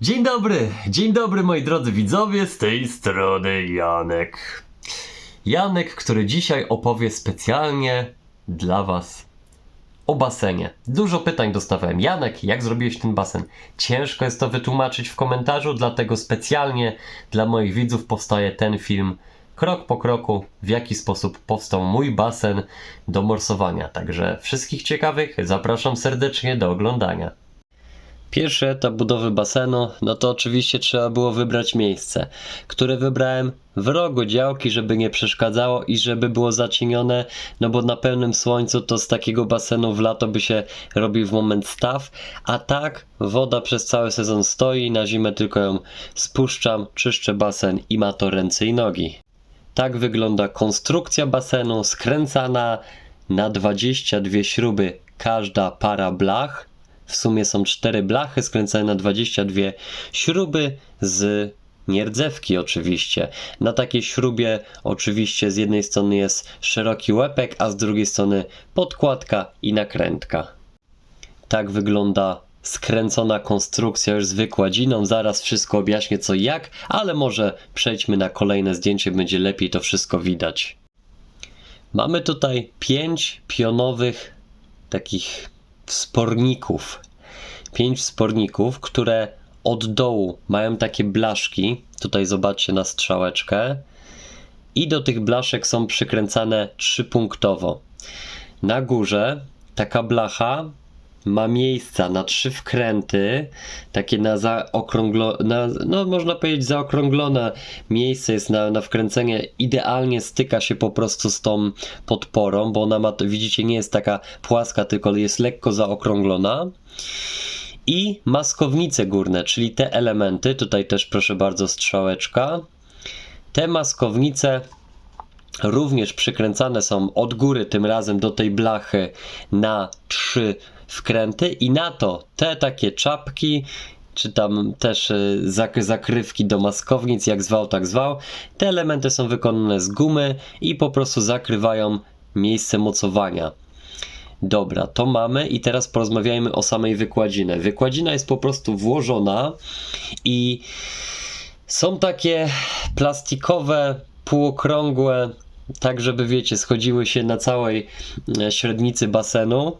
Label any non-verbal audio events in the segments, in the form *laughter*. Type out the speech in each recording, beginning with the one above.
Dzień dobry, dzień dobry moi drodzy widzowie, z tej strony Janek. Janek, który dzisiaj opowie specjalnie dla Was o basenie. Dużo pytań dostawałem. Janek, jak zrobiłeś ten basen? Ciężko jest to wytłumaczyć w komentarzu, dlatego specjalnie dla moich widzów powstaje ten film. Krok po kroku, w jaki sposób powstał mój basen do morsowania. Także wszystkich ciekawych zapraszam serdecznie do oglądania. Pierwszy etap budowy basenu, no to oczywiście trzeba było wybrać miejsce, które wybrałem w rogu działki, żeby nie przeszkadzało i żeby było zacienione, no bo na pełnym słońcu to z takiego basenu w lato by się robił w moment staw, a tak woda przez cały sezon stoi, na zimę tylko ją spuszczam, czyszczę basen i ma to ręce i nogi. Tak wygląda konstrukcja basenu skręcana na 22 śruby każda para blach. W sumie są cztery blachy skręcane na 22 śruby z nierdzewki oczywiście. Na takiej śrubie oczywiście z jednej strony jest szeroki łepek, a z drugiej strony podkładka i nakrętka. Tak wygląda skręcona konstrukcja już z wykładziną. Zaraz wszystko objaśnię co jak, ale może przejdźmy na kolejne zdjęcie, będzie lepiej to wszystko widać. Mamy tutaj pięć pionowych takich wsporników. Pięć wsporników, które od dołu mają takie blaszki. Tutaj zobaczcie na strzałeczkę. I do tych blaszek są przykręcane trzypunktowo. Na górze taka blacha ma miejsca na trzy wkręty, takie na zaokrąglone, no można powiedzieć zaokrąglone miejsce jest na, na wkręcenie, idealnie styka się po prostu z tą podporą, bo ona ma, widzicie, nie jest taka płaska, tylko jest lekko zaokrąglona. I maskownice górne, czyli te elementy, tutaj też proszę bardzo strzałeczka, te maskownice również przykręcane są od góry tym razem do tej blachy na trzy wkręty i na to te takie czapki czy tam też y, zak- zakrywki do maskownic, jak zwał, tak zwał. Te elementy są wykonane z gumy i po prostu zakrywają miejsce mocowania. Dobra, to mamy i teraz porozmawiajmy o samej wykładzinie. Wykładzina jest po prostu włożona i są takie plastikowe, półokrągłe, tak żeby wiecie, schodziły się na całej e, średnicy basenu.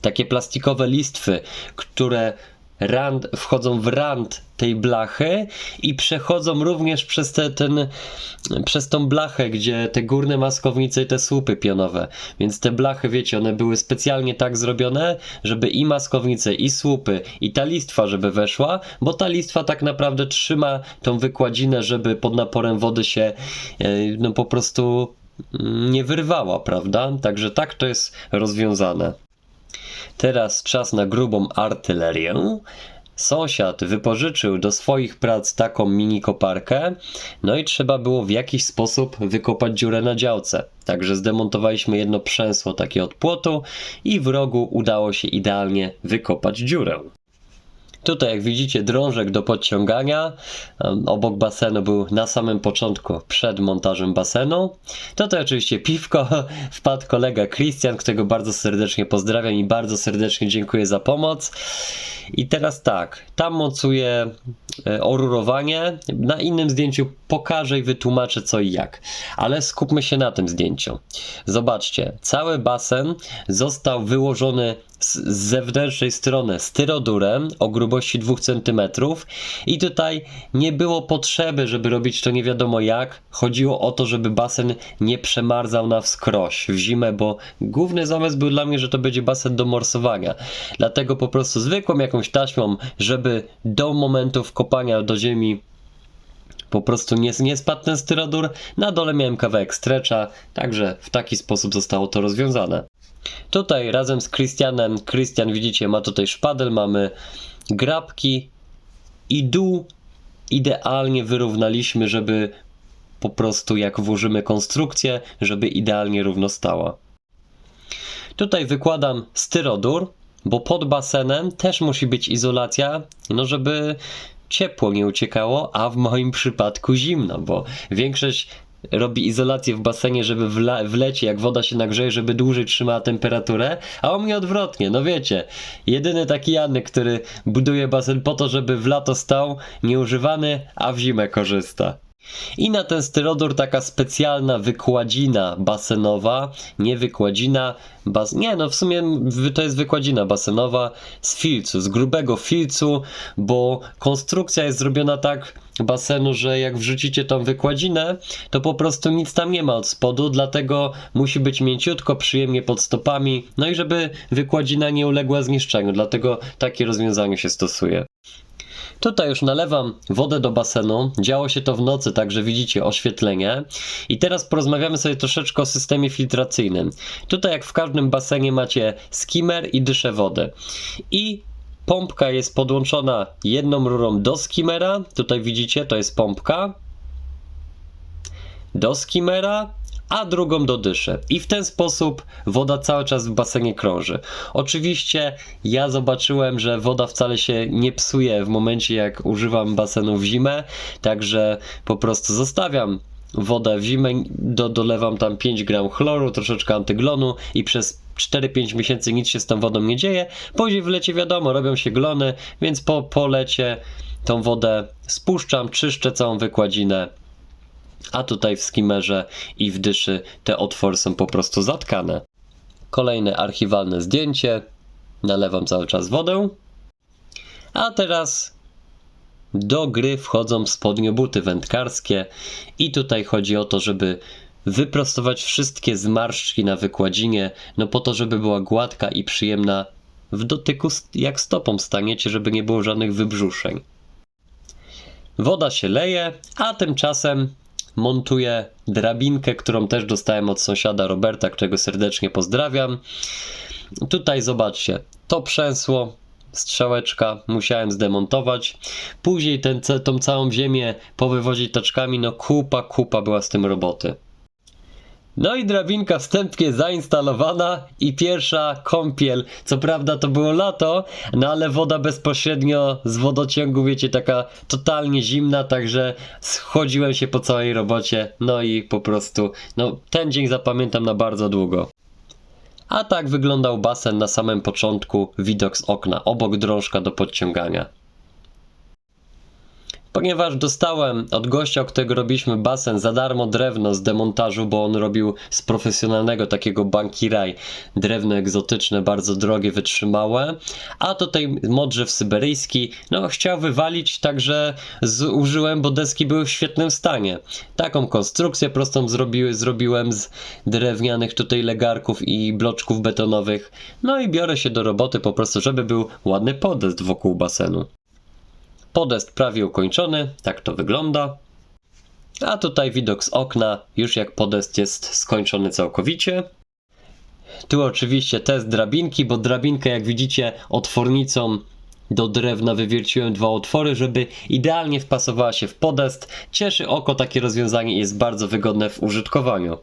Takie plastikowe listwy, które rand, wchodzą w rand tej blachy i przechodzą również przez, te, ten, przez tą blachę, gdzie te górne maskownice i te słupy pionowe. Więc te blachy, wiecie, one były specjalnie tak zrobione, żeby i maskownice, i słupy, i ta listwa, żeby weszła, bo ta listwa tak naprawdę trzyma tą wykładzinę, żeby pod naporem wody się e, no po prostu mm, nie wyrwała, prawda? Także tak to jest rozwiązane. Teraz czas na grubą artylerię. Sąsiad wypożyczył do swoich prac taką mini koparkę, no i trzeba było w jakiś sposób wykopać dziurę na działce. Także zdemontowaliśmy jedno przęsło takie od płotu i w rogu udało się idealnie wykopać dziurę. Tutaj, jak widzicie, drążek do podciągania. Obok basenu był na samym początku, przed montażem basenu. Tutaj oczywiście piwko. *laughs* Wpadł kolega Christian, którego bardzo serdecznie pozdrawiam i bardzo serdecznie dziękuję za pomoc. I teraz tak, tam mocuję e, orurowanie. Na innym zdjęciu pokażę i wytłumaczę co i jak. Ale skupmy się na tym zdjęciu. Zobaczcie, cały basen został wyłożony z zewnętrznej strony styrodurem o grubości 2 cm i tutaj nie było potrzeby, żeby robić to nie wiadomo jak. Chodziło o to, żeby basen nie przemarzał na wskroś w zimę, bo główny zamysł był dla mnie, że to będzie basen do morsowania. Dlatego po prostu zwykłą jakąś taśmą, żeby do momentu wkopania do ziemi po prostu nie, nie spadł ten styrodur. Na dole miałem kawałek strecza, także w taki sposób zostało to rozwiązane. Tutaj razem z Christianem, Christian widzicie ma tutaj szpadel, mamy grabki i dół idealnie wyrównaliśmy, żeby po prostu jak włożymy konstrukcję, żeby idealnie równo stała. Tutaj wykładam styrodur, bo pod basenem też musi być izolacja, no żeby ciepło nie uciekało, a w moim przypadku zimno, bo większość robi izolację w basenie, żeby w lecie, jak woda się nagrzeje, żeby dłużej trzymała temperaturę, a u mnie odwrotnie, no wiecie, jedyny taki Janek, który buduje basen po to, żeby w lato stał nieużywany, a w zimę korzysta. I na ten styrodur taka specjalna wykładzina basenowa, nie wykładzina, bas... nie no w sumie to jest wykładzina basenowa z filcu, z grubego filcu, bo konstrukcja jest zrobiona tak basenu, że jak wrzucicie tą wykładzinę, to po prostu nic tam nie ma od spodu, dlatego musi być mięciutko, przyjemnie pod stopami, no i żeby wykładzina nie uległa zniszczeniu, dlatego takie rozwiązanie się stosuje. Tutaj już nalewam wodę do basenu. Działo się to w nocy, także widzicie oświetlenie. I teraz porozmawiamy sobie troszeczkę o systemie filtracyjnym. Tutaj, jak w każdym basenie, macie skimmer i dyszę wody. I pompka jest podłączona jedną rurą do skimmera. Tutaj widzicie, to jest pompka. Do skimmera. A drugą do dyszy. I w ten sposób woda cały czas w basenie krąży. Oczywiście ja zobaczyłem, że woda wcale się nie psuje w momencie jak używam basenu w zimę, także po prostu zostawiam wodę w zimę, do, dolewam tam 5 gram chloru, troszeczkę antyglonu i przez 4-5 miesięcy nic się z tą wodą nie dzieje. Później w lecie wiadomo, robią się glony, więc po, po lecie tą wodę spuszczam, czyszczę całą wykładzinę, a tutaj w skimmerze i w dyszy te otwory są po prostu zatkane. Kolejne archiwalne zdjęcie. Nalewam cały czas wodę. A teraz do gry wchodzą spodnie buty wędkarskie i tutaj chodzi o to, żeby wyprostować wszystkie zmarszczki na wykładzinie, no po to, żeby była gładka i przyjemna w dotyku, jak stopą staniecie, żeby nie było żadnych wybrzuszeń. Woda się leje, a tymczasem montuję drabinkę, którą też dostałem od sąsiada Roberta, którego serdecznie pozdrawiam. Tutaj zobaczcie, to przęsło, strzałeczka, musiałem zdemontować. Później ten, tą całą ziemię powywozić taczkami, no kupa, kupa była z tym roboty. No i drabinka wstępnie zainstalowana i pierwsza kąpiel. Co prawda to było lato, no ale woda bezpośrednio z wodociągu, wiecie, taka totalnie zimna, także schodziłem się po całej robocie. No i po prostu, no ten dzień zapamiętam na bardzo długo. A tak wyglądał basen na samym początku, widok z okna, obok drążka do podciągania. Ponieważ dostałem od gościa, od którego robiliśmy basen za darmo drewno z demontażu, bo on robił z profesjonalnego takiego bankiraj drewno egzotyczne, bardzo drogie, wytrzymałe, a tutaj modrzew syberyjski, no chciał wywalić, także zużyłem, bo deski były w świetnym stanie. Taką konstrukcję prostą zrobiły, zrobiłem z drewnianych tutaj legarków i bloczków betonowych, no i biorę się do roboty po prostu, żeby był ładny podest wokół basenu. Podest prawie ukończony, tak to wygląda. A tutaj widok z okna, już jak podest jest skończony całkowicie. Tu oczywiście test drabinki, bo drabinkę jak widzicie otwornicą do drewna wywierciłem dwa otwory, żeby idealnie wpasowała się w podest. Cieszy oko takie rozwiązanie jest bardzo wygodne w użytkowaniu.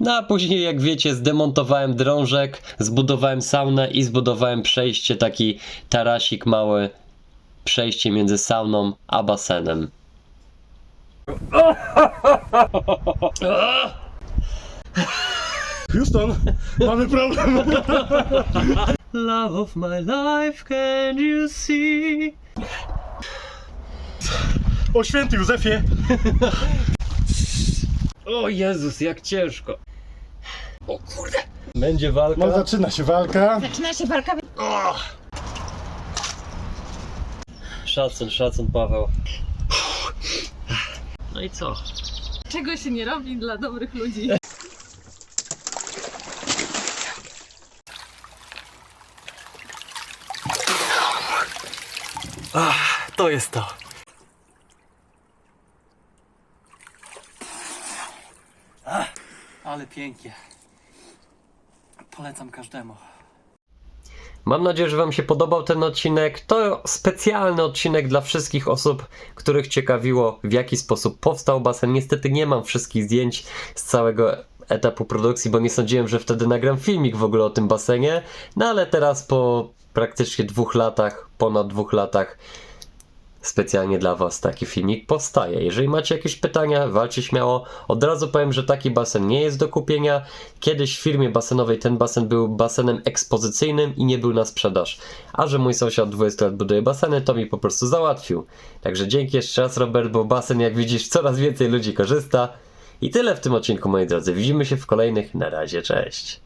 No a później, jak wiecie, zdemontowałem drążek, zbudowałem saunę i zbudowałem przejście, taki tarasik mały, przejście między sauną a basenem. Houston, mamy problem. Love of my life, can you see? O święty Józefie. O Jezus, jak ciężko. O kurde. Będzie walka. No zaczyna się walka. Zaczyna się walka. Szacun, szacun Paweł. No i co? Czego się nie robi dla dobrych ludzi? To jest to. Ale pięknie. Polecam każdemu. Mam nadzieję, że Wam się podobał ten odcinek. To specjalny odcinek dla wszystkich osób, których ciekawiło, w jaki sposób powstał basen. Niestety nie mam wszystkich zdjęć z całego etapu produkcji, bo nie sądziłem, że wtedy nagram filmik w ogóle o tym basenie. No ale teraz po praktycznie dwóch latach, ponad dwóch latach, specjalnie dla Was taki filmik powstaje. Jeżeli macie jakieś pytania, walcie śmiało. Od razu powiem, że taki basen nie jest do kupienia. Kiedyś w firmie basenowej ten basen był basenem ekspozycyjnym i nie był na sprzedaż. A że mój sąsiad 20 lat buduje baseny, to mi po prostu załatwił. Także dzięki jeszcze raz Robert, bo basen jak widzisz coraz więcej ludzi korzysta. I tyle w tym odcinku moi drodzy. Widzimy się w kolejnych. Na razie, cześć.